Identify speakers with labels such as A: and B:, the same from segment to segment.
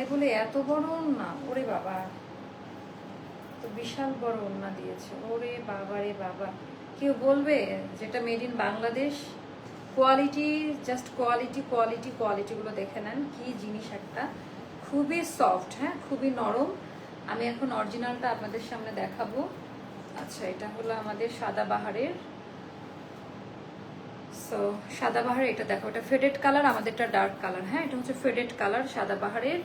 A: তাই বলে, এত বড় ওড়না? ওরে বাবা তো বিশাল বড় ওড়না দিয়েছে। ওরে বাবা রে বাবা। কেউ বলবে যেটা made in Bangladesh? Quality just quality quality কোয়ালিটিগুলো দেখে নেন। কি জিনিস একটা? খুবই সফট হ্যাঁ? খুবই নরম। আমি এখন অরিজিনালটা আপনাদের সামনে দেখাবো। আচ্ছা এটা হলো আমাদের সাদা বাহারের। সো সাদা বাহার এটা দেখো, এটা ফেডেড কালার আমাদেরটা ডার্ক কালার হ্যাঁ? এটা হচ্ছে ফেডেড কালার সাদা বাহারের।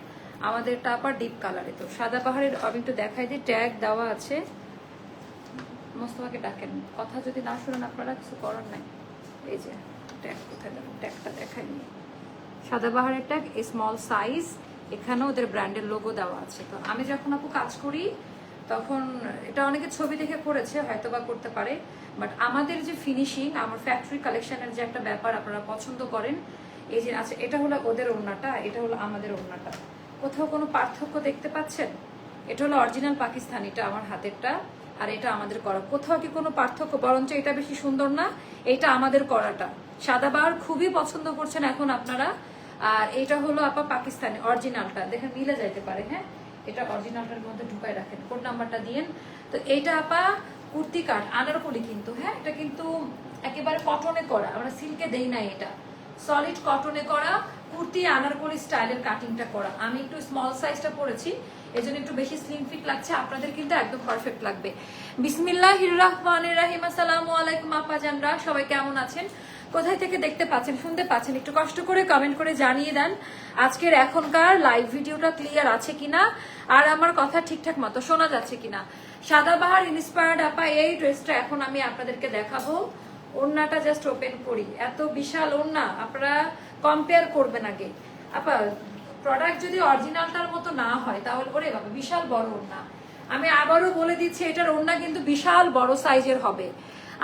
A: আমাদেরটা আবার ডিপ কালারে তো। সাদা বাহারের আমি একটু দেখাই দিই ট্যাগ দেওয়া আছে। মোস্তফাকে ডাকেন। কথা যদি না শুনেন আপনারা, কিছু করার নাই। এই যে ট্যাগ কোথায় দেবো? ট্যাগটা দেখাই নিই সাদা বাহারের ট্যাগ স্মল সাইজ এখানেও ওদের ব্র্যান্ডের লোগো দেওয়া আছে। তো আমি যখন আপু কাজ করি, তখন এটা অনেকে ছবি দেখে করেছে হয়তো বা করতে পারে। বাট আমাদের যে ফিনিশিং আমার ফ্যাক্টরি কালেকশনের যে একটা ব্যাপার আপনারা পছন্দ করেন, এই যে আচ্ছা এটা হলো ওদের ওড়নাটা, এটা হলো আমাদের ওড়নাটা। কোথাও কোনো পার্থক্য দেখতে পাচ্ছেন? এটা হলো অরিজিনাল পাকিস্তানিটা আমার হাতেরটা, আর এটা আমাদের করা। কোথাও কি কোনো পার্থক্য? বরঞ্চ এটা বেশি সুন্দর না, এটা আমাদের করাটা। সাদাবার খুবই পছন্দ করছেন এখন আপনারা। আর এটা হলো আপা পাকিস্তানি, অরিজিনালটা। দেখেন, মিলে যাইতে পারে হ্যাঁ? এটা অরিজিনালটার মধ্যে ঢুকাই রাখেন। কোড নাম্বারটা দিয়েন। তো এইটা আপা কুর্তি কাট, আনারকলি কিন্তু হ্যাঁ? এটা কিন্তু একেবারে কটনে করা, আমরা সিল্কে দেই না এটা। সলিড কটনে করা, কুর্তি, আনারকলি স্টাইলের কাটিংটা করা। আমি একটু স্মল সাইজটা পরেছি, এজন্য একটু বেশি স্লিম ফিট লাগছে, আপনাদের কিন্তু একদম পারফেক্ট লাগবে। বিসমিল্লাহ রহমানির রাহিম, আসসালামু আলাইকুম আপা জানরা সবাই কেমন আছেন? কোথায় থেকে দেখতে পাচ্ছেন, শুনতে পাচ্ছেন, একটু কষ্ট করে কমেন্ট করে জানিয়ে দেন, আজকের এখনকার লাইভ ভিডিওটা ক্লিয়ার আছে কিনা, আর আমার কথা ঠিকঠাক মতো শোনা যাচ্ছে কিনা। সাদাবাহার ইন্সপায়ার্ড আপা, এই ড্রেসটা এখন আমি আপনাদেরকে দেখাবো। ওড়নাটা জাস্ট ওপেন করি। এত বিশাল ওড়না, আপনারা কম্পেয়ার করবেন আগে। আপা প্রোডাক্ট যদি অরিজিনালটার মতো না হয়, তাহলে ওরে বাবা, বিশাল বড় ওড়না। আমি আবারও বলে দিচ্ছি, এটার ওড়না কিন্তু বিশাল বড় সাইজের হবে।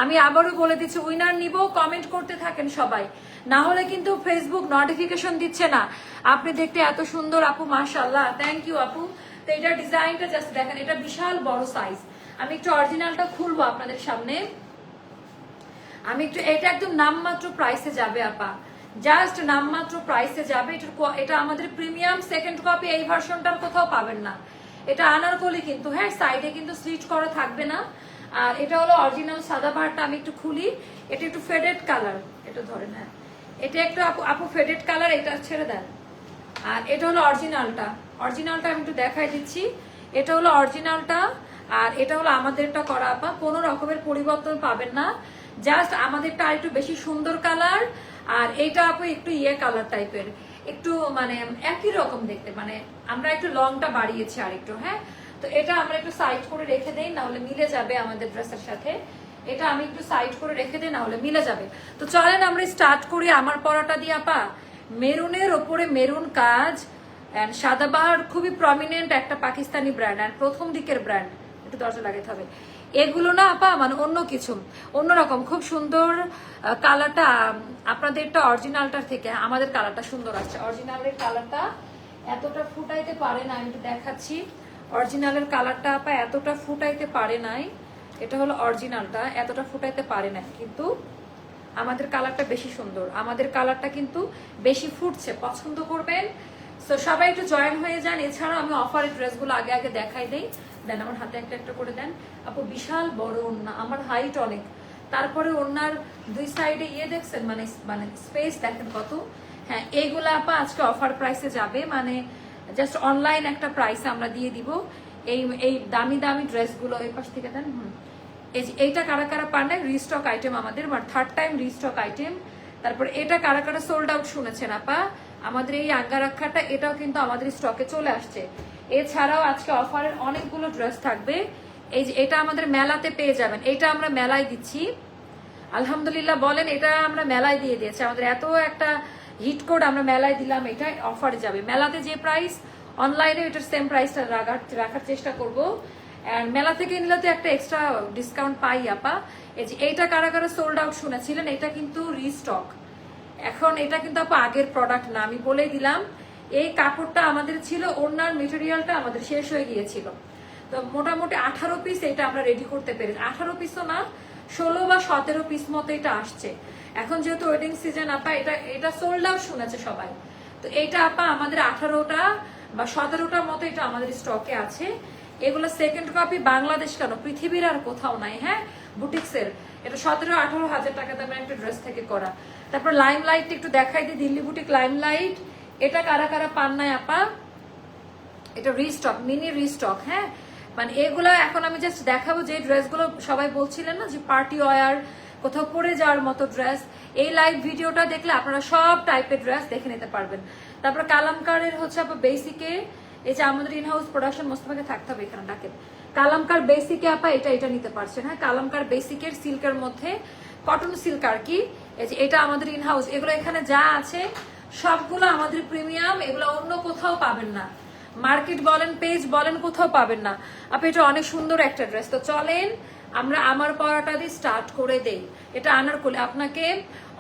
A: আমি আবারও বলে দিচ্ছি উইনার নিব কমেন্ট করতে থাকেন সবাই। না হলে কিন্তু ফেসবুক নোটিফিকেশন দিচ্ছে না। আপনি দেখতে এত সুন্দর, আপু মাশাল্লাহ থ্যাংক ইউ আপু। তো এটার ডিজাইনটা জাস্ট দেখেন, এটা বিশাল বড় সাইজ আমি একটু অরিজিনালটা খুলবো আপনাদের সামনে। আমি একটু এটা একদম নামমাত্র প্রাইসে যাবে, আপা। জাস্ট নামমাত্র প্রাইসে যাবে। এটা আমাদের প্রিমিয়াম সেকেন্ড কপি এই ভার্সনটার কোথাও পাবেন না। এটা আনার আনারকলি কিন্তু হ্যাঁ সাইডে কিন্তু স্লিচ করা থাকবে না। আর এটা হলো অরিজিনাল সাদা বাহারটা আমি একটু খুলি। এটা একটু ফেডেড কালার এটা ধরে হ্যাঁ। এটা একটু আপু আপু ফেডেড কালার এটা ছেড়ে দেন। আর এটা হলো অরিজিনালটা অরিজিনালটা আমি একটু দেখাই দিচ্ছি। এটা হলো অরিজিনালটা আর এটা হলো আমাদেরটা করা, আপা। কোনো রকমের পরিবর্তন পাবেন না। জাস্ট আমাদেরটা আর একটু বেশি সুন্দর কালার আর এইটা আপু একটু ইয়ে কালার টাইপের একটু মানে একই রকম দেখতে মানে আমরা একটু লংটা বাড়িয়েছি আর একটু হ্যাঁ? তো এটা আমরা একটু সাইড করে রেখে দেই না হলে মিলে যাবে আমাদের ড্রেসের সাথে। এটা আমি একটু সাইড করে রেখে দিই না হলে মিলে যাবে। তো চলেন আমরা স্টার্ট করি আমার পরাটা দিয়ে, আপা। মেরুনের ওপরে মেরুন কাজ অ্যান্ড সাদাবাহার খুবই প্রমিনেন্ট একটা পাকিস্তানি ব্র্যান্ড অ্যান্ড প্রথম দিকের ব্র্যান্ড একটু দরজা লাগাতে হবে। এগুলো না, আপা মানে অন্য কিছু। অন্যরকম খুব সুন্দর কালারটা আপনাদেরটা অরিজিনালটার থেকে, আমাদের কালারটা সুন্দর আসছে। অরিজিনালের কালারটা এতটা ফুটাইতে পারে না আমি একটু দেখাচ্ছি। অরিজিনালের কালারটা, আপা, এতটা ফুটাইতে পারে নাই, এটা হলো অরিজিনালটা, এতটা ফুটাইতে পারে না কিন্তু আমাদের কালারটা বেশি সুন্দর। আমাদের কালারটা কিন্তু বেশি ফুটছে, পছন্দ করবেন। তো সবাই একটু জয়েন হয়ে যান। এছাড়াও আমি অফারের ড্রেসগুলো আগে আগে দেখাই দেই। দেন, আমার হাতে একটা একটা করে দেন। আপু, বিশাল বড় ওড়না, আমার হাইট অনেক। তারপরে ওড়নার দুই সাইডে ইয়ে দেখছেন মানে মানে স্পেস দেখেন কত? হ্যাঁ এইগুলো আপা আজকে অফার প্রাইসে যাবে মানে জাস্ট অনলাইন একটা প্রাইসে আমরা দিয়ে দিব। এই এই দামি দামি ড্রেসগুলো এই পাশ থেকে দেন, হুম। এইটা কারা কারা পান নাই? রিস্টক আইটেম আমাদের থার্ড টাইম রিস্টক আইটেম তারপর এটা কারা কারা সোল্ড আউট শুনেছেন আপা? আমাদের এই আঙ্গারাক্ষাটা, এটাও কিন্তু আমাদের স্টকে চলে আসছে। এছাড়াও আজকে অফারের অনেকগুলো ড্রেস থাকবে। এই যে এটা আমাদের মেলাতে পেয়ে যাবেন। এটা আমরা মেলায় দিচ্ছি। আলহামদুলিল্লাহ বলেন, এটা আমরা মেলায় দিয়ে দিয়েছি। আমাদের এত একটা হিট কোড আমরা মেলায় দিলাম এটা অফারে যাবে। মেলাতে যে প্রাইস অনলাইনে এটার সেম প্রাইসটা রাখার রাখার চেষ্টা করব। আর মেলা থেকে নিলে তো একটা এক্সট্রা ডিসকাউন্ট পাই আপা। এই যে এইটা কারা কারা সোল্ড আউট শুনেছিলেন, এটা কিন্তু রিস্টক এখন এটা কিন্তু আপা আগের প্রোডাক্ট না, আমি বলেই দিলাম। এই কাপড়টা আমাদের ছিল ওনার মেটেরিয়ালটা আমাদের শেষ হয়ে গিয়েছিল। তো মোটামুটি আঠারো পিস এটা আমরা রেডি করতে পেরেছি। আঠারো পিসও না, ষোলো বা সতেরো পিস মতো এটা আসছে। এখন যেহেতু ওয়েডিং সিজন আপা, এটা এটা সোল্ড আউট শুনেছে সবাই। তো এটা আপা, আমাদের আঠারোটা বা সতেরোটার মতো এটা আমাদের স্টকে আছে। এগুলো সেকেন্ড কপি বাংলাদেশ কেন? পৃথিবীর আর কোথাও নাই হ্যাঁ? বুটিক্সের এটা সতেরো, আঠারো হাজার টাকা দামের একটা ড্রেস থেকে করা। তারপর লাইম লাইট একটু দেখাই দিই, দিল্লি বুটিক লাইম লাইট এটা কারা কারা পান নাই, আপা? এটা রিস্টক মিনি রিস্টক হ্যাঁ? মানে এগুলো এখন আমি জাস্ট দেখাবো, যে ড্রেসগুলো সবাই বলছিলেন না যে পার্টি ওয়ার কোথাও পরে যাওয়ার মতো ড্রেস এই লাইভ ভিডিওটা দেখলে আপনারা সব টাইপের ড্রেস দেখে নিতে পারবেন। তারপর কালামকারের হচ্ছে আপনার বেসিকে এই যে আমাদের ইনহাউস প্রোডাকশন মোস্তফাকে থাকতে হবে এখানে, ডাকেন। কালামকার বেসিকে আপা এটা এটা নিতে পারছেন হ্যাঁ? কালামকার বেসিকের সিল্কের মধ্যে কটন সিল্ক আর কি, এই যে এটা আমাদের ইনহাউস এগুলো এখানে যা আছে সবগুলো আমাদের প্রিমিয়াম, এগুলো অন্য কোথাও পাবেন না। মার্কেট বলেন, পেজ বলেন, কোথাও পাবেন না। আপনি এটা অনেক সুন্দর একটা ড্রেস। তো চলেন, আমরা আমার পড়াটা দিয়ে স্টার্ট করে দেই। এটা আনার কোলে আপনাকে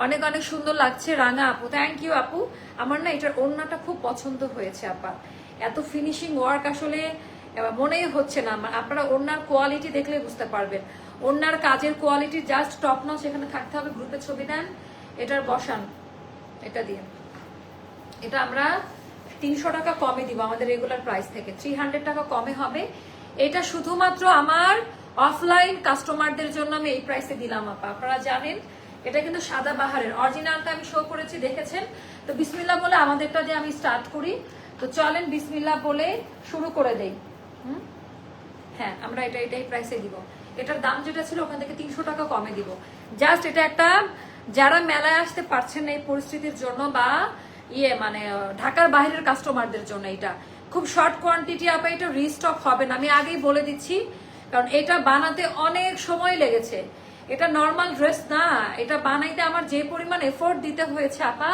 A: অনেক অনেক সুন্দর লাগছে, রাঙা আপু। থ্যাংক ইউ আপু। আমার না এটার ওড়নাটা খুব পছন্দ হয়েছে, আপা। এত ফিনিশিং ওয়ার্ক আসলে মনেই হচ্ছে না আমার। আপনারা ওড়নার কোয়ালিটি দেখলে বুঝতে পারবেন। ওড়নার কাজের কোয়ালিটি জাস্ট টপ নাও সেখানে থাকতে হবে। গ্রুপে ছবি দেন, এটার বসান, এটা দিয়ে। এটা আমরা তিনশো টাকা কমে দিব, আমাদের রেগুলার প্রাইস থেকে। থ্রি হান্ড্রেড টাকা কমে হবে। এটা শুধুমাত্র আমার অফলাইন কাস্টমারদের জন্য আমি এই প্রাইসে দিলাম, আপা। আপনারা জানেন, এটা কিন্তু সাদা বাহারের। অরিজিনালটা আমি শো করেছি, দেখেছেন? তো বিসমিল্লা বলে আমাদেরটা দিয়ে আমি স্টার্ট করি। তো চলেন বিসমিল্লা বলে শুরু করে দেই। হুম? হ্যাঁ আমরা এটা, এটাই প্রাইসে দিব। এটার দাম যেটা ছিল, ওখান থেকে তিনশো টাকা কমে দিব। জাস্ট এটা একটা, যারা মেলায় আসতে পারছেন না এই পরিস্থিতির জন্য বা ইয়ে মানে ঢাকার বাইরের কাস্টমারদের জন্য এটা। খুব শর্ট কোয়ান্টিটি আপা, এটা রিস্টক হবে না। আমি আগেই বলে দিচ্ছি, কারণ এটা বানাতে অনেক সময় লেগেছে। এটা নর্মাল ড্রেস না। এটা বানাইতে আমার যে পরিমাণ এফোর্ট দিতে হয়েছে আপা,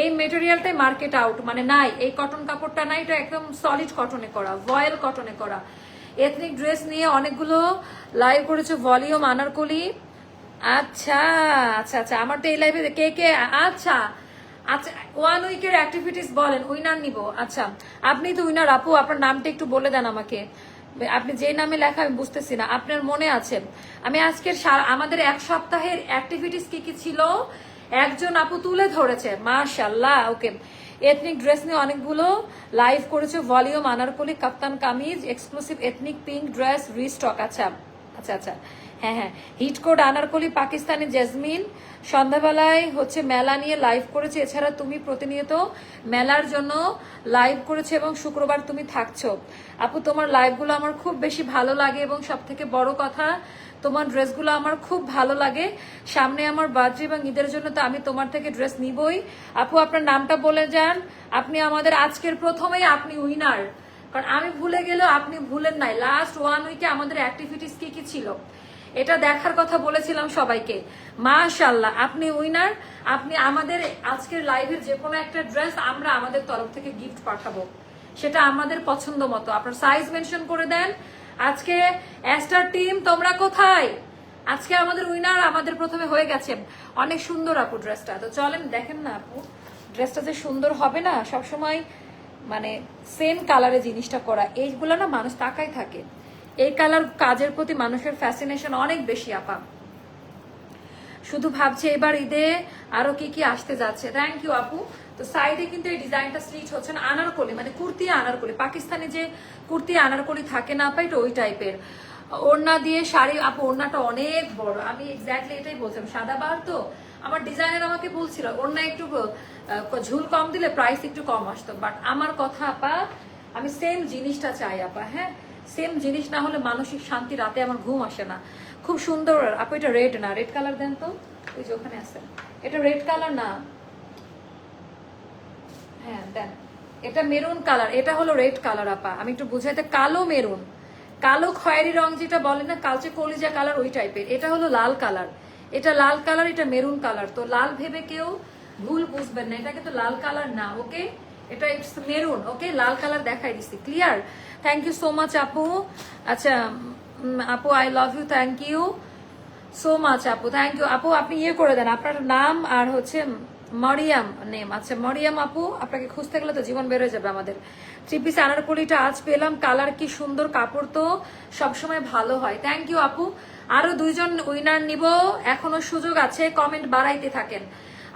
A: এই মেটেরিয়ালটাই মার্কেট আউট মানে নাই, এই কটন কাপড়টা নাই, এটা একদম সলিড কটনে করা ভয়েল কটনে করা। এথনিক ড্রেস নিয়ে অনেকগুলো লাইভ করেছে ভলিউম আনারকলি। আচ্ছা আচ্ছা আচ্ছা আমার তো এই লাইভে কে কে আচ্ছা। আচ্ছা ওয়ান উইকের অ্যাক্টিভিটিস বলেন, উইনার নিব। আচ্ছা আপনি তো উইনার, আপু, আপনার নামটা একটু বলে দেন আমাকে। আপনি যে নামে লেখা, আমি বুঝতেছি না। আপনার মনে আছে? আমি আজকের আমাদের এক সপ্তাহের অ্যাক্টিভিটিস কি কি ছিল? একজন আপু তুলে ধরেছে মাশাল্লাহ ওকে। এথনিক ড্রেস নিয়ে অনেকগুলো লাইভ করেছে volume anarkali, kaftan kameez exclusive ethnic pink dress restock আচ্ছা আচ্ছা আচ্ছা। হ্যাঁ হ্যাঁ। হিটকোড আনারকলি, পাকিস্তানি জেসমিন, সন্ধ্যাবেলায় হচ্ছে মেলা নিয়ে লাইভ করেছে। এছাড়া তুমি প্রতিনিয়ত মেলার জন্য লাইভ করেছে এবং শুক্রবার তুমি থাকছো। আপু, তোমার লাইভগুলো আমার খুব বেশি ভালো লাগে এবং সব থেকে বড় কথা, তোমার ড্রেসগুলো আমার খুব ভালো লাগে। সামনে আমার বার্থডে এবং ঈদের জন্য তো আমি তোমার থেকে ড্রেস নিবই। আপু, আপনার নামটা বলে যান। আপনি আমাদের আজকের প্রথমেই আপনি উইনার কারণ আমি ভুলে গেলেও আপনি ভুলেন নাই। লাস্ট ওয়ান উইকে আমাদের অ্যাক্টিভিটিস কি কি ছিল? এটা দেখার কথা বলেছিলাম সবাইকে। মাশাল্লাহ আপনি উইনার, আপনি আমাদের আজকের লাইভের যে কোনো একটা ড্রেস আমরা আমাদের তরফ থেকে গিফট পাঠাবো। সেটা আমাদের পছন্দ মতো। আপনার সাইজ মেনশন করে দেন। আজকে অ্যাস্টার টিম তোমরা কোথায়? আজকে আমাদের উইনার আমাদের প্রথমে হয়ে গেছে। অনেক সুন্দর আপু ড্রেসটা। তো চলেন, দেখেন না আপু, ড্রেসটা যে সুন্দর হবে না, সবসময় মানে সেম কালারে জিনিসটা করা। এইগুলো না মানুষ তাকাই থাকে। এই কালার কাজের প্রতি মানুষের ফ্যাসিনেশন অনেক বেশি, আপা। শুধু ভাবছে এবার ঈদে আরও কি কি আসতে যাচ্ছে। থ্যাংক ইউ আপু। তো সাইডে কিন্তু এই ডিজাইনটা স্লিচ হচ্ছে না, আনারকলি মানে কুর্তি আনারকলি। পাকিস্তানে যে কুর্তি আনারকলি থাকে না পাই ওই টাইপের ওড়না দিয়ে শাড়ি, আপু, ওড়নাটা অনেক বড়। আমি এক্স্যাক্টলি এটাই বলছিলাম, সাদা বার তো? আমার ডিজাইনার আমাকে বলছিল, ওড়না একটু ঝুল কম দিলে প্রাইস একটু কম আসতো। বাট আমার কথা, আপা, আমি সেম জিনিসটা চাই, আপা হ্যাঁ? সেম জিনিস না হলে মানসিক শান্তি রাতে আমার ঘুম আসে না। খুব সুন্দর। আপু, এটা রেড না? রেড কালার দেন তো। ওই যে ওখানে আছে। এটা রেড কালার না। হ্যাঁ দেন। এটা মেরুন কালার এটা হলো রেড কালার আপা। আমি একটু বুঝাইতে কালো মেরুন কালো খয়েরি রং যেটা বলে না, কালচে কলিজা কালার ওই টাইপের এটা হলো লাল কালার এটা লাল কালার এটা মেরুন কালার তো লাল ভেবে কেউ ভুল বুঝবেন না। এটা কিন্তু লাল কালার না ওকে এটা ইটস মেরুন ওকে লাল কালার দেখাই দিচ্ছি clear thank you so much আপু। আচ্ছা আপু I love you thank you so much আপু। থ্যাংক ইউ আপু, আপনি ইয়ে করে দেন, আপনার নাম আর হচ্ছে মরিয়াম নেম। আচ্ছা মরিয়াম আপু, আপনাকে খুঁজতে গেলে তো জীবন বেরোয় যাবে আমাদের। থ্রি পিস আনারকলিটা আজ পেলাম কালার কি সুন্দর, কাপড় তো সবসময় ভালো হয়। থ্যাংক ইউ আপু। আরও দুইজন উইনার নিব, এখনও সুযোগ আছে কমেন্ট বাড়াইতে থাকেন।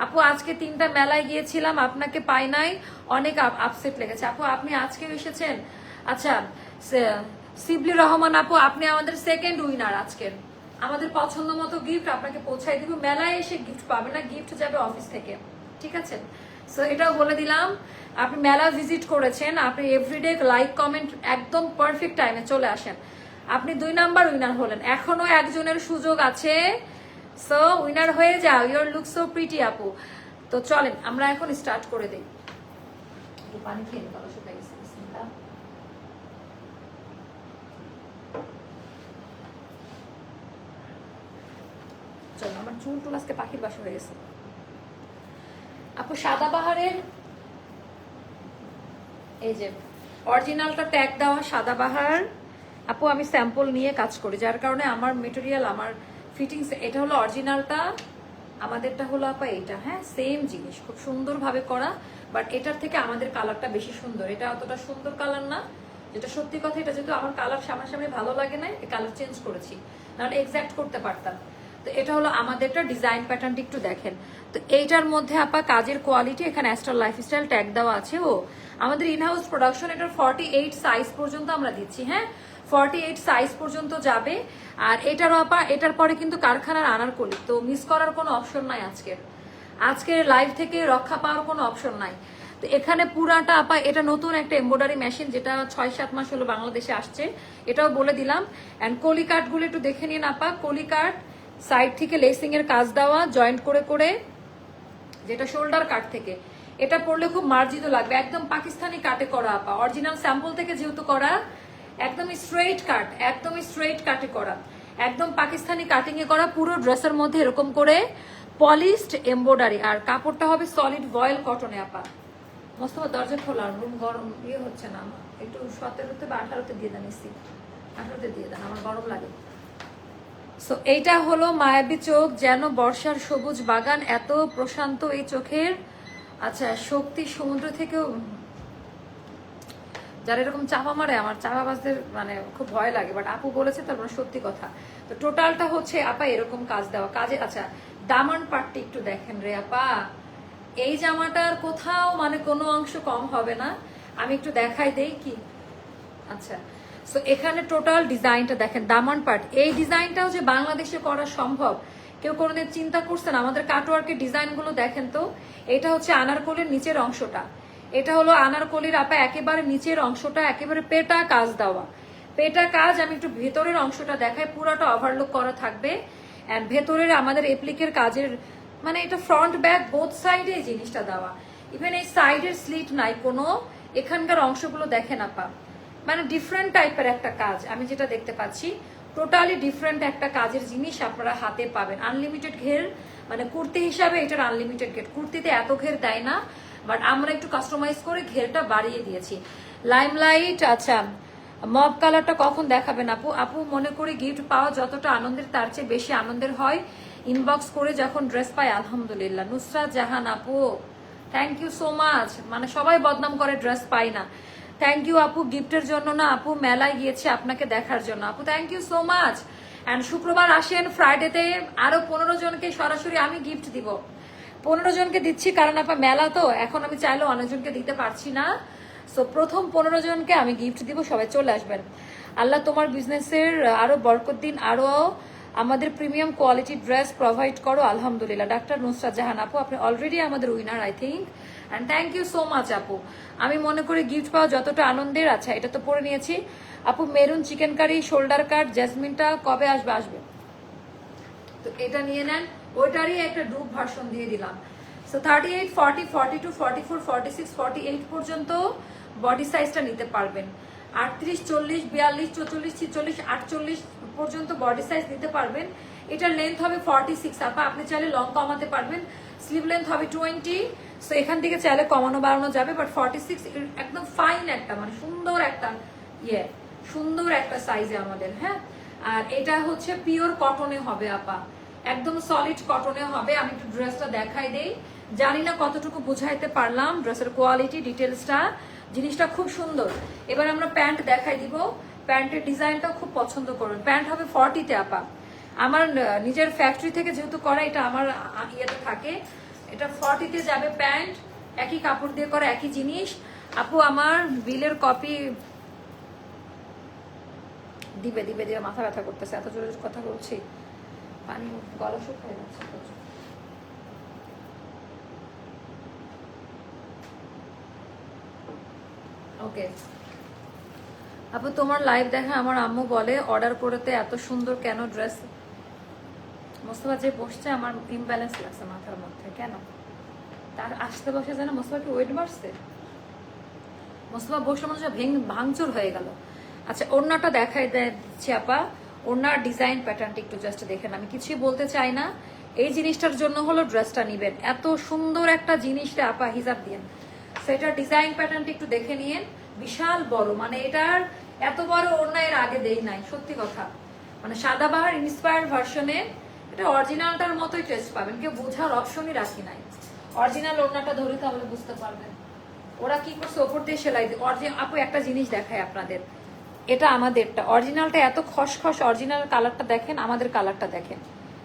A: আপু, আজকে তিনটা মেলায় গিয়েছিলাম, আপনাকে পাই নাই। অনেক আপসেট লেগেছে। আপু, আপনি আজকে এসেছেন? আচ্ছা সে- শিবলি রহমান আপু, আপনি আমাদের সেকেন্ড উইনার আজকের। আমাদের পছন্দ মতো গিফট আপনাকে পৌঁছাই দিব। মেলায় এসে গিফট পাবেন না গিফট যাবে অফিস থেকে। ঠিক আছে? সো এটাও বলে দিলাম। আপনি মেলা ভিজিট করেছেন, আপনি এভরিডে লাইক কমেন্ট একদম পারফেক্ট টাইমে চলে আসেন। আপনি দুই নাম্বার উইনার হলেন। এখনও একজনের সুযোগ আছে। সো উইনার হয়ে যাও। ইউর লুক সো প্রিটি আপু। তো চলেন, আমরা এখন স্টার্ট করে দিই। চলো, আমার চুল টুল আজকে পাখির বাসা হয়ে গেছে। আপু সাদাবাহারের এই যে অরিজিনালটা ট্যাগ দেওয়া সাদাবাহার আপু, আমি স্যাম্পল নিয়ে কাজ করি, যার কারণে আমার মেটেরিয়াল আমার ফিটিংস এটা হলো অরিজিনালটা আমাদেরটা হলো আপা এটা হ্যাঁ সেম জিনিস, খুব সুন্দরভাবে করা বাট এটার থেকে আমাদের কালারটা বেশি সুন্দর। এটা অতটা সুন্দর কালার না, যেটা সত্যি কথা, এটা যেহেতু আমার কালার সামনাসামনি ভালো লাগে না কালার চেঞ্জ করেছি, নাহলে এক্স্যাক্ট করতে পারতাম। তো এটা হলো আমাদেরটা ডিজাইন প্যাটার্নটা একটু দেখেন। তো এইটার মধ্যে আপা কাজের কোয়ালিটি এখানে অ্যাস্ট্রাল লাইফস্টাইল ট্যাগ দেওয়া আছে, ও, আমাদের ইনহাউস প্রোডাকশন এটার ফর্টি এইট সাইজ পর্যন্ত আমরা দিচ্ছি হ্যাঁ? ফর্টি এইট সাইজ পর্যন্ত যাবে। আর এটারও আপা, এটার পরে কিন্তু কারখানার আনার কলি। তো মিস করার কোনো অপশন নাই আজকের। আজকের লাইভ থেকে রক্ষা পাওয়ার কোনো অপশন নাই। তো এখানে পুরাটা আপা, এটা নতুন একটা এমব্রয়ডারি মেশিন যেটা ছয় সাত মাস হলো বাংলাদেশে আসছে। এটাও বলে দিলাম। অ্যান্ড কলি কাটগুলো একটু দেখে নিন আপা। কলি কাট সাইড থেকে লেসিং এর কাজ দেওয়া জয়েন্ট করে করে, যেটা শোল্ডার কাট থেকে। এটা পরলে খুব মার্জিত লাগবে। একদম পাকিস্তানি কাটে করা আপা। অরিজিনাল স্যাম্পল থেকে যেহেতু করা একদম স্ট্রেইট কাট একদম স্ট্রেইট কাটে করা। একদম পাকিস্তানি কাটিং এ করা, পুরো ড্রেসের মধ্যে এরকম করে পলিশড এমব্রয়ডারি আর কাপড়টা হবে সলিড ভয়েল কটনে আপা। মস্ত দরজা খোলা রুম গরম ইয়ে হচ্ছে না আমার। একটু সতেরোতে বা আঠারোতে দিয়ে দেন এসি আঠারোতে দিয়ে দেন, আমার গরম লাগে। সো এইটা হলো মায়াবী চোখ, যেন বর্ষার সবুজ বাগান, এত প্রশান্ত এই চোখের। আচ্ছা শক্তি সমুদ্র থেকেও যারা এরকম চাপা মারে, আমার চাপাবাজদের মানে খুব ভয় লাগে বাট আপু বলেছে তার মানে সত্যি কথা। তো টোটালটা হচ্ছে, আপা এরকম কাজ দেওয়া। কাজে আচ্ছা দামান পাটটি একটু দেখেন রে আপা। এই জামাটার কোথাও মানে কোনো অংশ কম হবে না। আমি একটু দেখাই দেই কি। আচ্ছা সো এখানে টোটাল ডিজাইনটা দেখেন দামান পাট এই ডিজাইনটাও যে বাংলাদেশে করা সম্ভব, কেউ কোনোদিন চিন্তা করছেন আমাদের কাটওয়ার্কের ডিজাইনগুলো দেখেন তো। এটা হচ্ছে আনারকোলের নিচের অংশটা। এটা হলো আনারকলির আপা একেবারে নিচের অংশটা, একেবারে পেটা কাজ দেওয়া। পেটা কাজ, আমি একটু ভেতরের অংশটা দেখাই, পুরোটা ওভারলুক করা থাকবে। অ্যান্ড ভেতরের আমাদের এপ্লিকের কাজের মানে এটা ফ্রন্ট ব্যাক বোথ সাইডে এই জিনিসটা দেওয়া। ইভেন এই সাইডের স্লিট নাই কোনো, এখানকার অংশগুলো দেখেন আপা। মানে ডিফারেন্ট টাইপের একটা কাজ, আমি যেটা দেখতে পাচ্ছি। টোটালি ডিফারেন্ট একটা কাজের জিনিস আপনারা হাতে পাবেন। আনলিমিটেড ঘের মানে কুর্তি হিসাবে এটার আনলিমিটেড ঘের। কুর্তিতে এত ঘের দেয় না। বাট আমরা একটু কাস্টমাইজ করে ঘেরটা বাড়িয়ে দিয়েছি। লাইমলাইট আচ্ছা মব কালারটা কখন দেখাবেন আপু? আপু, মনে করি গিফট পাওয়া যতটা আনন্দের, তার চেয়ে বেশি আনন্দের হয় ইনবক্স করে যখন ড্রেস পাই, আলহামদুলিল্লাহ। নুসরাত জাহান আপু থ্যাংক ইউ সো মাচ মানে সবাই বদনাম করে ড্রেস পাই না। থ্যাংক ইউ আপু গিফটের জন্য না আপু, মেলায় গিয়েছে আপনাকে দেখার জন্য। আপু thank you so much and শুক্রবার আসেন ফ্রাইডেতে আরও পনেরো জনকে সরাসরি আমি গিফট দিব। পনেরো জনকে দিচ্ছি, কারণ আপা মেলা তো, এখন আমি চাইলেও অনেকজনকে দিতে পারছি না। সো প্রথম পনেরো জনকে আমি গিফট দিব, সবাই চলে আসবেন। আল্লাহ তোমার বিজনেসের আরও বরকত দিন, আরও আমাদের প্রিমিয়াম কোয়ালিটি ড্রেস প্রোভাইড করো, আলহামদুলিল্লাহ। ডাক্তার নুসরাত জাহান, আপু, আপনি অলরেডি আমাদের winner I think and thank you so much আপু। আমি মনে করি গিফট পাওয়া যতটা আনন্দের আচ্ছা এটা তো পরে নিয়েছি। আপু maroon chicken curry shoulder cut জেসমিনটা কবে আসবে? আসবে। তো এটা নিয়ে নেন। ওইটারই একটা ডুব ভার্সন দিয়ে দিলাম। So thirty eight forty forty two forty four forty six forty eight পর্যন্ত বডি সাইজটা নিতে পারবেন। আটত্রিশ, চল্লিশ, বিয়াল্লিশ, চৌচল্লিশ, ছিচল্লিশ, আটচল্লিশ পর্যন্ত বডি সাইজ নিতে পারবেন। এটার লেন্থ হবে ফর্টি সিক্স আপা। আপনি চাইলে লং কমাতে পারবেন। স্লিভ লেন্থ হবে টোয়েন্টি সো এখান থেকে চাইলে কমানো, বাড়ানো যাবে বাট ফর্টি সিক্স একদম ফাইন একটা মানে সুন্দর একটা ইয়ে সুন্দর একটা সাইজে আমাদের হ্যাঁ? আর এটা হচ্ছে পিওর কটনে হবে, আপা। একদম সলিড কটনে হবে। আমি একটু ড্রেসটা দেখাই দেই। জানি না কতটুকু বুঝাইতে পারলাম ড্রেসের কোয়ালিটি ডিটেলসটা জিনিসটা খুব সুন্দর। এবার আমরা প্যান্ট দেখাই দিব। প্যান্টের ডিজাইনটা খুব পছন্দ করবেন প্যান্ট হবে ফর্টিতে আপা। আমার নিজের ফ্যাক্টরি থেকে যেহেতু করা, এটা আমার ইয়েতে থাকে। এটা ফর্টিতে যাবে প্যান্ট। একই কাপড় দিয়ে করা, একই জিনিস। আপু, আমার বিলের কপি দিবে দিবে দিবে। মাথা ব্যথা করতেছে। এত জোরে কথা বলছি। পানি গলা শুকিয়ে যাচ্ছে ওকে আপু, তোমার লাইভ দেখা আমার আম্মু বলে অর্ডার করতে এত সুন্দর কেন ড্রেস মোস্তফা যে বসছে, আমার ইমব্যালেন্স লাগছে মাথার মধ্যে, কেন? তার আসতে বসে যেন মোস্তফা কি ওয়েট বাড়ছে? মোস্তফা বসে মনে হচ্ছে ভেঙ, ভাঙচুর হয়ে গেল। আচ্ছা ওড়নাটা দেখাই দে- দিচ্ছি, আপা। ওড়নার ডিজাইন প্যাটার্নটা একটু জাস্ট দেখেন, আমি কিছুই বলতে চাই না। এই জিনিসটার জন্য হলো ড্রেসটা নিবেন। এত সুন্দর একটা জিনিসটা আপা হিসাব দিয়েন সেটার ডিজাইন প্যাটার্নটা একটু দেখে নিয়েন। বিশাল বড় মানে এটার এত বড় ওড়না এর আগে দেই নাই, সত্যি কথা। মানে সাদাবাহার ইন্সপায়ার ভার্সনে এটা অরিজিনালটার মতোই টেস্ট পাবেন। কেউ বোঝার অপশনই রাখি নাই। অরিজিনাল ওড়নাটা ধরে তাহলে বুঝতে পারবেন। ওরা কি করছে? ওপর দিয়ে সেলাই আপু একটা জিনিস দেখায় আপনাদের। এটা আমাদেরটা। অরিজিনালটা এত খসখস অরিজিনাল কালারটা দেখেন, আমাদের কালারটা দেখেন।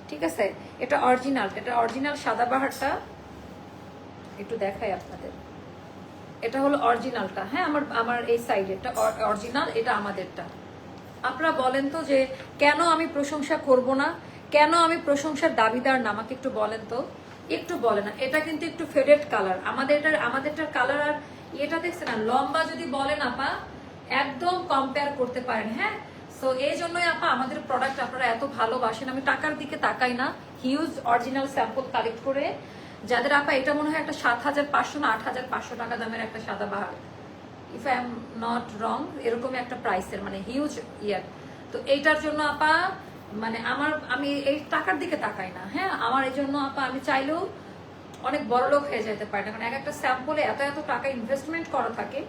A: ঠিক আছে? এটা অরিজিনাল এটা অরিজিনাল সাদাবাহারটা একটু দেখাই আপনাদের। এটা হলো অরিজিনালটা হ্যাঁ আমার আমার এই সাইড এটা অরিজিনাল এটা আমাদেরটা। আপনারা বলেন তো যে, কেন আমি প্রশংসা করব না? কেন আমি প্রশংসার দাবিদার না? আমাকে একটু বলেন তো। একটু বলে না। এটা কিন্তু একটু ফেডেড কালার আমাদের আমাদেরটার কালার আর এটা দেখছেন না? লম্বা যদি বলেন আপা একদম কম্পেয়ার করতে পারেন হ্যাঁ? সো এই জন্যই আপা আমাদের প্রোডাক্ট আপনারা এত ভালোবাসেন। আমি টাকার দিকে তাকাই না। হিউজ অরিজিনাল স্যাম্পল কালেক্ট করে। যাদের আপা এটা মনে হয় একটা সাত হাজার পাঁচশো না আট হাজার পাঁচশো টাকা দামের একটা সাদা বাহার। If I am not wrong এরকমই একটা প্রাইসের মানে হিউজ ইয়ার তো এইটার জন্য আপা মানে আমার, আমি এই টাকার দিকে তাকাই না হ্যাঁ? আমার এই জন্য আপা আমি চাইলেও অনেক বড় লোক হয়ে যেতে পারে না। কারণ এক একটা স্যাম্পলে এত এত টাকা ইনভেস্টমেন্ট করা থাকে।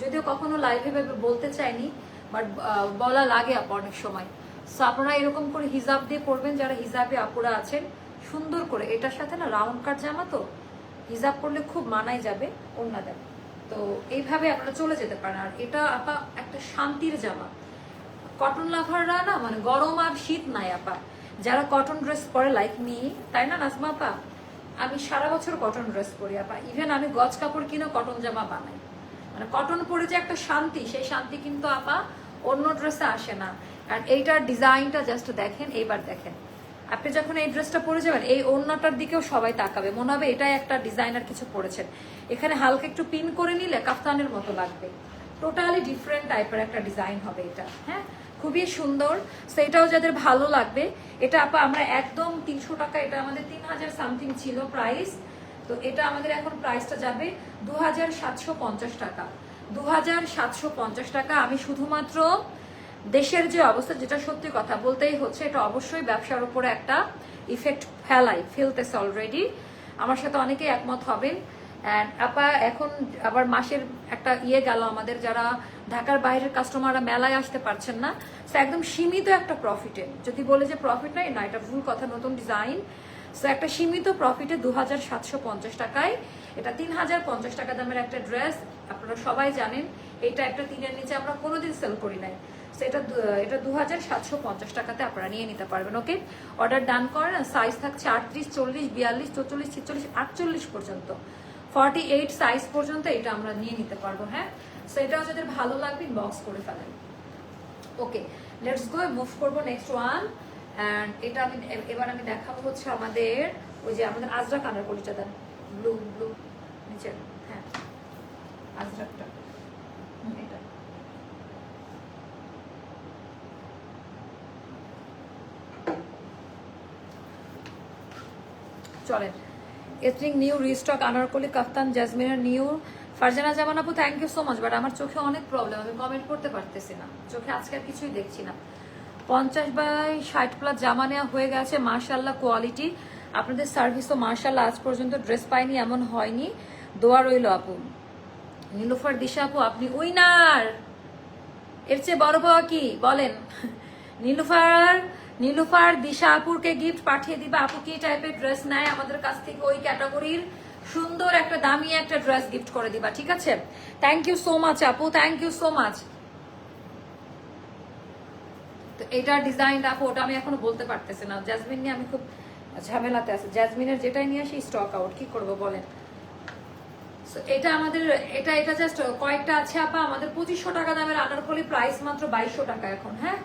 A: যদিও কখনো লাইভে ভেবে বলতে চাইনি বাট বলা লাগে আপা অনেক সময়। সো আপনারা এরকম করে হিজাব দিয়ে পড়বেন যারা হিজাবে আপুরা আছেন, সুন্দর করে। এটার সাথে না রাউন্ড কাট জামা তো, হিজাব করলে খুব মানাই যাবে ওড়না তো, এইভাবে আপনারা চলে যেতে পারেন। আর এটা আপা একটা শান্তির জামা। কটন লাভাররা না মানে গরম আর শীত নাই আপা। যারা কটন ড্রেস পরে লাইক মি তাই না নাজমা আপা? আমি সারা বছর কটন ড্রেস পরি আপা। ইভেন আমি গজ কাপড় কিনে কটন জামা বানাই। মানে কটন পরে যে একটা শান্তি, সেই শান্তি কিন্তু আপা অন্য ড্রেসে আসে না। আর এইটার ডিজাইনটা জাস্ট দেখেন, এইবার দেখেন। আপনি যখন এই ড্রেসটা পরে যাবেন, এই ওড়নাটার দিকেও সবাই তাকাবে। মনে হবে এটাই একটা ডিজাইনার কিছু পরেছেন। এখানে হালকা একটু পিন করে নিলে কাফতানের মতো লাগবে। টোটালি ডিফারেন্ট টাইপের একটা ডিজাইন হবে এটা হ্যাঁ? খুবই সুন্দর। সেটাও যাদের ভালো লাগবে, এটা আপা আমরা একদম তিনশো টাকা, এটা আমাদের তিন হাজার সামথিং ছিল প্রাইস তো এটা আমাদের এখন প্রাইসটা যাবে দু হাজার সাতশো পঞ্চাশ টাকা। দু হাজার সাতশো পঞ্চাশ টাকা আমি শুধুমাত্র দেশের যে অবস্থা, যেটা সত্যি কথা বলতেই হচ্ছে, এটা অবশ্যই ব্যবসার উপরে একটা ইফেক্ট ফেলাই ফেলতেছে অলরেডি আমার সাথে অনেকেই একমত হবেন। অ্যান্ড আপা, এখন আবার মাসের একটা ইয়ে গেল আমাদের, যারা ঢাকার বাইরের কাস্টমাররা মেলায় আসতে পারছেন না একদম সীমিত একটা প্রফিটে যদি বলে যে প্রফিট নাই, না, এটা ভুল কথা, নতুন ডিজাইন সো একটা সীমিত প্রফিটে দু সাতশো পঞ্চাশ টাকায়। এটা তিন হাজার পঞ্চাশ টাকা দামের একটা ড্রেস আপনারা সবাই জানেন এটা একটা তিনের নিচে আমরা কোনোদিন সেল করি নাই। সো এটা এটা দু সাতশো পঞ্চাশ টাকাতে আপনারা নিয়ে নিতে পারবেন ওকে অর্ডার ডান করেন সাইজ থাকছে আটত্রিশ, চল্লিশ, বিয়াল্লিশ, চৌচল্লিশ, ছিচল্লিশ, আটচল্লিশ পর্যন্ত। ফর্টি এইট সাইজ পর্যন্ত এটা আমরা নিয়ে নিতে পারব হ্যাঁ? সো এটাও যাদের ভালো লাগবে বক্স করে ফেলেন। ওকে লেটস গো মুভ করব নেক্সট ওয়ান এটা আমি এবার আমি দেখাবো হচ্ছে আমাদের ওই যে আমাদের আজরা দেন। ব্লু ব্লু নিচে হ্যাঁ। আজরাকটা এটা। চলেন। নিউ রিস্টক আনারকলি কাফতান জাজমিনের নিউ ফারজানা জামান আপু thank you so much but আমার চোখে অনেক প্রবলেম আমি কমেন্ট করতে পারতেছি না। চোখে আজকে আর কিছুই দেখছি না। পঞ্চাশ বাই ষাট প্লাস জামা নেওয়া হয়ে গেছে মার্শাল্লাহ কোয়ালিটি আপনাদের সার্ভিসও মার্শাল্লাহ আজ পর্যন্ত ড্রেস পাইনি, এমন হয়নি। দোয়া রইল আপু। নীলুফার দিশা আপু, আপনি উইনার এর চেয়ে বড় পাওয়া কি? বলেন। নীলুফার নীলুফার দিশা আপুরকে গিফট পাঠিয়ে দিবা। আপু কি টাইপের ড্রেস নেয়? আমাদের কাছ থেকে ওই ক্যাটাগরির সুন্দর একটা, দামি একটা ড্রেস গিফট করে দিবা, ঠিক আছে? থ্যাংক ইউ সো মাচ আপু থ্যাংক ইউ সো মাচ তো এটার ডিজাইন আপু ওটা আমি এখনও বলতে পারতেছি না। জাসমিন নিয়ে আমি খুব ঝামেলাতে আছে। জ্যাজমিনের যেটাই নিয়ে আসি স্টক আউট কি করব বলেন? এটা আমাদের, এটা এটা জাস্ট কয়েকটা আছে আপা। আমাদের পঁচিশশো টাকা দামের আনারকলি প্রাইস মাত্র বাইশশো টাকা এখন হ্যাঁ?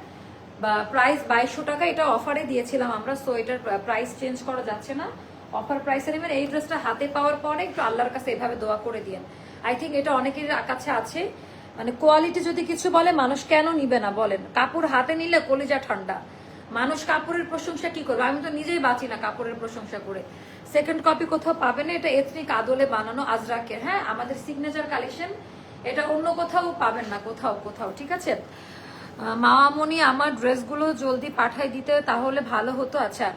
A: বা প্রাইস বাইশশো টাকা, এটা অফারে দিয়েছিলাম আমরা। সো এটার প্রাইস চেঞ্জ করা যাচ্ছে না। অফার প্রাইসে নেবেন। এই ড্রেসটা হাতে পাওয়ার পরে একটু আল্লাহর কাছে এভাবে দোয়া করে দিয়েন। আই থিঙ্ক এটা অনেকের কাছে আছে। মানে কোয়ালিটি যদি কিছু বলে, মানুষ কেন নিবে না? বলেন কাপড় হাতে নিলে কলিজা ঠান্ডা। মানুষ কাপড়ের প্রশংসা কি করবে? আমি তো নিজেই বাঁচি না কাপড়ের প্রশংসা করে। সেকেন্ড কপি কোথাও পাবে না, এটা এথনিক আদলে বানানো আজরাকের হ্যাঁ? আমাদের সিগনেচার কালেকশন এটা অন্য কোথাও পাবেন না, কোথাও কোথাও, ঠিক আছে? মামামণি, আমার ড্রেসগুলো জলদি পাঠাই দিতে, তাহলে ভালো হতো। আচ্ছা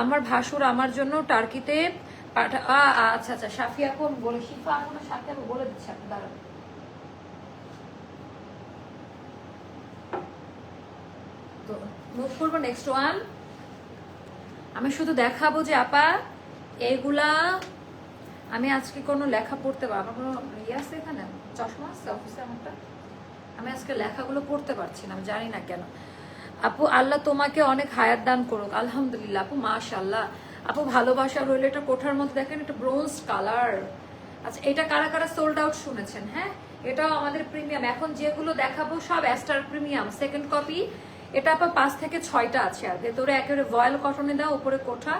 A: আমার ভাসুর আমার জন্য টার্কিতে পাঠা আচ্ছা আচ্ছা সাফিয়া আমি বলে শিফা আপু না সাথে বলে দিচ্ছি দাঁড়ান। তো মুভ করব নেক্সট ওয়ান আমি শুধু দেখাবো যে আপা এইগুলা আমি আজকে কোনো লেখা পড়তে পারব কোনো ইয়ে আছে এখানে? চশমা আছে অফিসে আমারটা? আমি আজকে লেখাগুলো পড়তে পারছি না, আমি জানি না কেন। আপু, আল্লাহ তোমাকে অনেক হায়াত দান করুক। আলহামদুলিল্লাহ, আপু মাশাল্লাহ আপু, ভালোবাসা রইলে এটা কোঠার মধ্যে দেখেন, এটা ব্রোঞ্জ কালার আচ্ছা এটা কারা কারা সোল্ড আউট শুনেছেন হ্যাঁ? এটাও আমাদের প্রিমিয়াম এখন যেগুলো দেখাবো সব অ্যাস্টার প্রিমিয়াম সেকেন্ড কপি এটা আপা পাঁচ থেকে ছয়টা আছে আর ভেতরে একেবারে ভয়েল কটনে দেওয়া, উপরে কোঠা।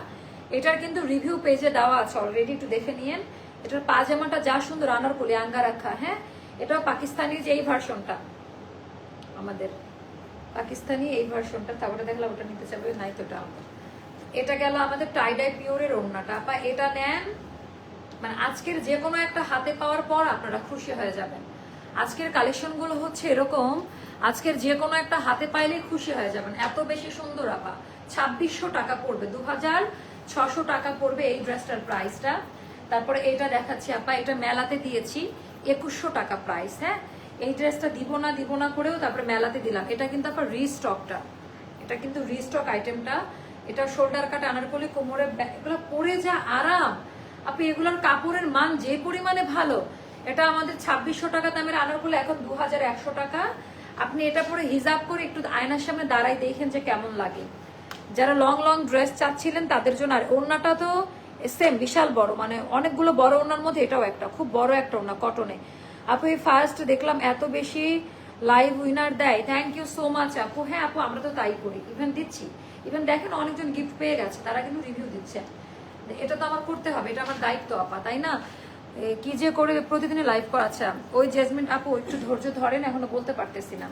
A: এটার কিন্তু রিভিউ পেজে দেওয়া আছে অলরেডি একটু দেখে নিয়েন। এটার পাজামাটা যা সুন্দর আনারকলি আঙ্গা রাখা হ্যাঁ? এটাও পাকিস্তানি যে এই ভার্সনটা আমাদের পাকিস্তানি এই ভার্সনটা তারপরে দেখলাম, ওটা নিতে চাবে নাই তো ওটা এটা গেল আমাদের টাইডাই পিওরের ওড়নাটা। আপা, এটা নেন। মানে আজকের যে কোনো একটা হাতে পাওয়ার পর আপনারা খুশি হয়ে যাবেন। আজকের কালেকশনগুলো হচ্ছে এরকম আজকের যে কোনো একটা হাতে পাইলেই খুশি হয়ে যাবেন। এত বেশি সুন্দর, আপা। ছাব্বিশশো টাকা পড়বে দু হাজার ছশো টাকা পড়বে এই ড্রেসটার প্রাইসটা। তারপরে এটা দেখাচ্ছি, আপা, এটা মেলাতে দিয়েছি, একুশশো টাকা প্রাইস হ্যাঁ? এই ড্রেসটা দিব না দিব না করেও তারপরে মেলাতে দিলাম। এটা কিন্তু আপনার রিস্টকটা। এটা কিন্তু রিস্টক আইটেমটা। এটা শোল্ডার কাট, আনারকলি, কোমরে এগুলো পরে যা আরাম। আপনি এগুলোর কাপড়ের মান যে পরিমাণে ভালো, এটা আমাদের ছাব্বিশশো টাকা দামের আনারকলি, এখন দু একশো টাকা। আপনি এটা পরে হিজাব করে একটু আয়নার সামনে দাঁড়াই দেখেন যে কেমন লাগে। যারা লং লং ড্রেস চাচ্ছিলেন তাদের জন্য, আর ওড়নাটা তো সেম বিশাল বড়। মানে অনেকগুলো বড় ওড়নার মধ্যে এটাও একটা, খুব বড় একটা ওড়না কটনে আপু, এই ফার্স্ট দেখলাম এত বেশি লাইভ উইনার দেয়। থ্যাংক ইউ সো মাচ আপু। হ্যাঁ আপু, আমরা তো তাই করি। ইভেন দিচ্ছি। ইভেন দেখেন অনেকজন গিফট পেয়ে গেছে, তারা কিন্তু রিভিউ দিচ্ছে। এটা তো আমার করতে হবে, এটা আমার দায়িত্ব, আপা, তাই না? কি যে করে প্রতিদিনই লাইভ করা আচ্ছা ওই জেসমিন আপু একটু ধৈর্য ধরেন, এখনও বলতে পারতেছি না।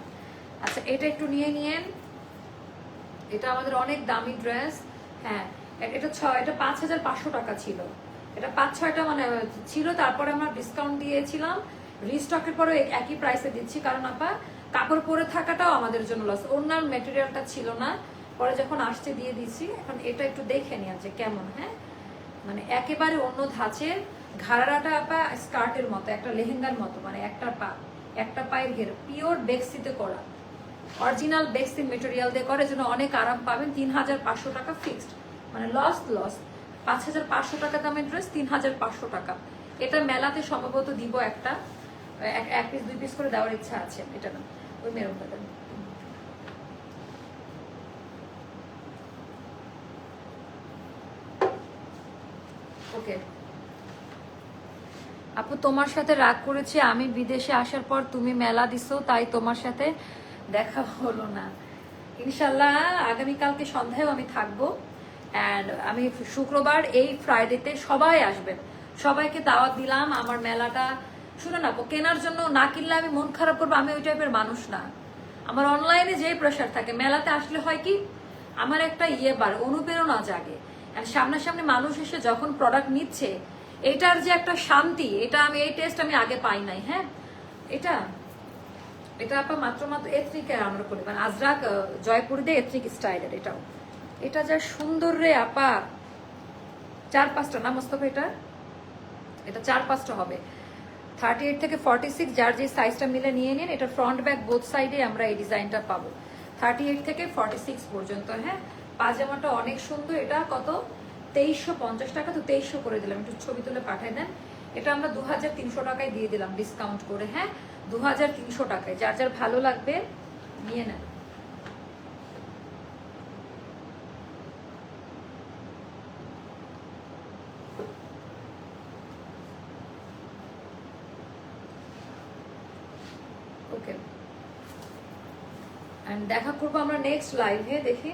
A: আচ্ছা এটা একটু নিয়ে নিয়েন। এটা আমাদের অনেক দামি ড্রেস হ্যাঁ এটা ছ এটা পাঁচ হাজার পাঁচশো টাকা ছিল। এটা পাঁচ ছয়টা মানে ছিল, তারপরে আমরা ডিসকাউন্ট দিয়েছিলাম। রিস্টকের পরে একই প্রাইসে দিচ্ছি, কারণ আপা, কাপড় পরে থাকাটাও আমাদের জন্য লস অন্যান্য মেটেরিয়ালটা ছিল না। পরে যখন আসছে, দিয়ে দিচ্ছি। এখন এটা একটু দেখে নিয়ে যে কেমন হ্যাঁ? মানে একেবারে অন্য ধাঁচের। ঘাড়াটা আপা স্কার্টের মতো, একটা লেহেঙ্গার মতো মানে একটা পা, একটা পায়ের ঘের, পিওর বেক্সিতে করা। অরিজিনাল বেক্সি মেটেরিয়াল দিয়ে করে জন্য অনেক আরাম পাবেন। তিন হাজার পাঁচশো টাকা ফিক্সড মানে লস লস। পাঁচ হাজার পাঁচশো টাকা দামের ড্রেস, তিন হাজার পাঁচশো টাকা। এটা মেলাতে সম্ভবত দিব একটা, এক- পিস দুই পিস করে দেওয়ার ইচ্ছা আছে। এটা না, ওই মেরুনটা দেন ওকে। আপু, তোমার সাথে রাগ করেছি, আমি বিদেশে আসার পর তুমি মেলা দিছো, তাই তোমার সাথে দেখা হলো না। ইনশাল্লাহ, আগামীকালকে সন্ধ্যায়ও আমি থাকব। অ্যান্ড আমি শুক্রবার, এই ফ্রাইডেতে সবাই আসবেন। সবাইকে দাওয়াত দিলাম, আমার মেলাটা শুনে না কেনার জন্য না কিনলে আমি মন খারাপ করব, আমি ওই টাইপের মানুষ না। আমার অনলাইনে যে প্রেশার থাকে, মেলাতে আসলে হয় কি, আমার একটা ইয়ে বার, অনুপ্রেরণা জাগে। আর সামনাসামনি মানুষ এসে যখন প্রোডাক্ট নিচ্ছে এটার যে একটা শান্তি এটা আমি এই টেস্ট আমি আগে পাই নাই হ্যাঁ? এটা? এটা আপা মাত্র মাত্র এথনিকের আমরা করি মানে আজরাক আহ, জয়পুরীতে এথনিক স্টাইলের এটাও। এটা যা সুন্দর রে আপা। চার পাঁচটা না মোস্তফা এটা? এটা চার পাঁচটা হবে। থার্টি এইট থেকে ফর্টি সিক্স যার যে সাইজটা মিলে নিয়ে নিন এটা ফ্রন্ট ব্যাক বোথ সাইডে আমরা এই ডিজাইনটা পাবো। থার্টি এইট থেকে ফর্টি সিক্স পর্যন্ত হ্যাঁ? পাজামাটা অনেক সুন্দর এটা কত? তেইশশো পঞ্চাশ টাকা, তো তেইশশো করে দিলাম। একটু ছবি তুলে পাঠিয়ে দেন। এটা আমরা দু হাজার তিনশো টাকায় দিয়ে দিলাম ডিসকাউন্ট করে হ্যাঁ? দু হাজার তিনশো টাকায়। যার যার ভালো লাগবে, নিয়ে নেন। ওকে দেখা করব আমরা নেক্সট লাইভে দেখি।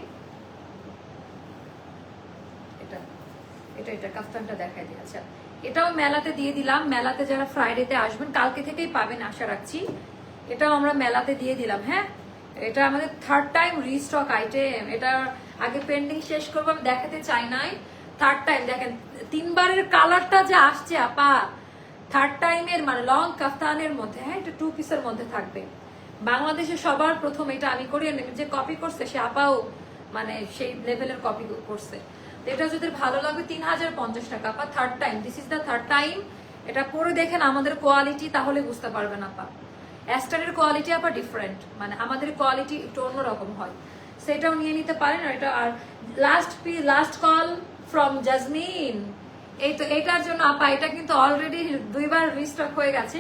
A: এটা কাফতানটা দেখাই দিই এটাও মেলাতে দিয়ে দিলাম। মেলাতে যারা ফ্রাইডেতে আসবেন, কালকে থেকেই পাবেন আশা রাখছি। এটাও আমরা মেলাতে দিয়ে দিলাম হ্যাঁ? এটা আমাদের থার্ড টাইম রিস্টক আইটেম এটা আগে পেন্ডিং শেষ করব, আমি দেখাতে চাই নাই। থার্ড টাইম দেখেন, তিনবারের কালারটা যে আসছে, আপা! থার্ড টাইমের মানে লং কাফতানের মধ্যে হ্যাঁ? এটা টু পিসের মধ্যে থাকবে। বাংলাদেশে সবার প্রথম এটা আমি করি যে কপি করছে, সে আপাও মানে সেই লেভেলের কপি করছে। এটা যদি ভালো লাগবে তিন হাজার পঞ্চাশ টাকা, আপা third time this is the third time এটা পরে দেখেন আমাদের কোয়ালিটি তাহলে বুঝতে পারবেন আপা। অ্যাস্টারের কোয়ালিটি আবার ডিফারেন্ট মানে আমাদের কোয়ালিটি একটু অন্যরকম হয়। সেটাও নিয়ে নিতে পারেন এটা, আর লাস্ট পি লাস্ট কল ফ্রম জাজমিন এই তো, এটার জন্য আপা, এটা কিন্তু অলরেডি দুইবার রিস্টক হয়ে গেছে।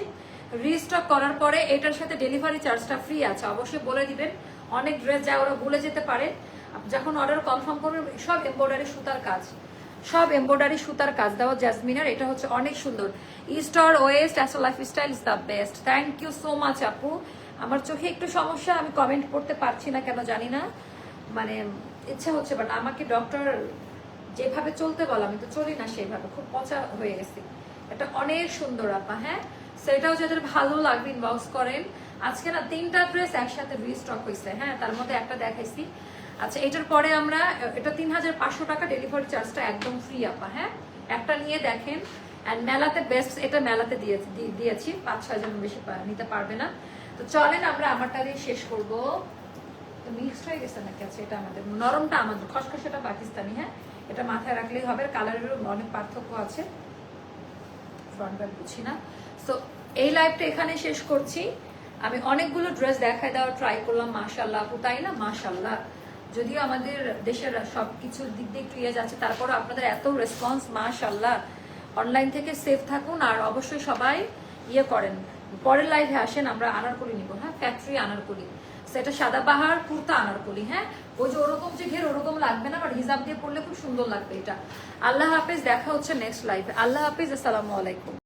A: রিস্টক করার পরে এটার সাথে ডেলিভারি চার্জটা ফ্রি আছে, অবশ্যই বলে দিবেন। অনেক ড্রেস যা ওরা ভুলে যেতে পারে। যখন অর্ডার কনফার্ম করবেন সব এমব্রয়ডারি সুতার কাজ। সব এমব্রয়ডারি সুতার কাজ দেওয়া জ্যাসমিনার এটা হচ্ছে অনেক সুন্দর। Easter west SEO lifestyle is the best thank you so much আপু। আমার চোখে একটু সমস্যা, আমি কমেন্ট করতে পারছি না কেন জানি না। মানে ইচ্ছা হচ্ছে বাট আমাকে ডক্টর যেভাবে চলতে বলো, আমি তো চলি না সেইভাবে, খুব পচা হয়ে গেছি। এটা অনেক সুন্দর, আপা হ্যাঁ? সেটাও যাদের ভালো লাগবে ইনবক্স করেন। আজকে না তিনটা ড্রেস একসাথে রিস্টক হয়েছে হ্যাঁ? তার মধ্যে একটা দেখাইছি। আচ্ছা এটার পরে আমরা, এটা তিন হাজার পাঁচশো টাকা ডেলিভারি চার্জটা একদম ফ্রি আপা হ্যাঁ? একটা নিয়ে দেখেন অ্যান্ড মেলাতে বেস্ট এটা মেলাতে দিয়ে দি- দিয়েছি পাঁচ ছয় জন বেশি নিতে পারবে না। তো চলেন আমরা আমারটা দিয়ে শেষ করব। মিক্সড হয়ে গেছে নাকি? আচ্ছা এটা আমাদের, নরমটা আমাদের, খসখসেটা পাকিস্তানি হ্যাঁ? এটা মাথায় রাখলেই হবে কালারেরও অনেক পার্থক্য আছে। ফ্রন্ট ব্যাক বুঝি না। সো এই লাইভটা এখানে শেষ করছি। আমি অনেকগুলো ড্রেস দেখায় দেওয়ার ট্রাই করলাম মাশাল্লাহ আপু, তাই না? মাশাল্লাহ যদিও আমাদের দেশের সব কিছুর দিক দিয়ে একটু ইয়ে যাচ্ছে, তারপরও আপনাদের এত রেসপন্স মাশাল্লাহ অনলাইন থেকে সেফ থাকুন আর অবশ্যই সবাই ইয়ে করেন। পরের লাইভে আসেন, আমরা আনারকলি নিব হ্যাঁ? ফ্যাক্টরি আনারকলি। সেটা সাদা বাহার কুর্তা আনারকলি হ্যাঁ? ওই যে ওরকম যে ঘের ওরকম লাগবে না বাট হিসাব দিয়ে পড়লে খুব সুন্দর লাগবে এটা। আল্লাহ হাফেজ, দেখা হচ্ছে নেক্সট লাইভে আল্লাহ হাফেজ, আসসালামু আলাইকুম।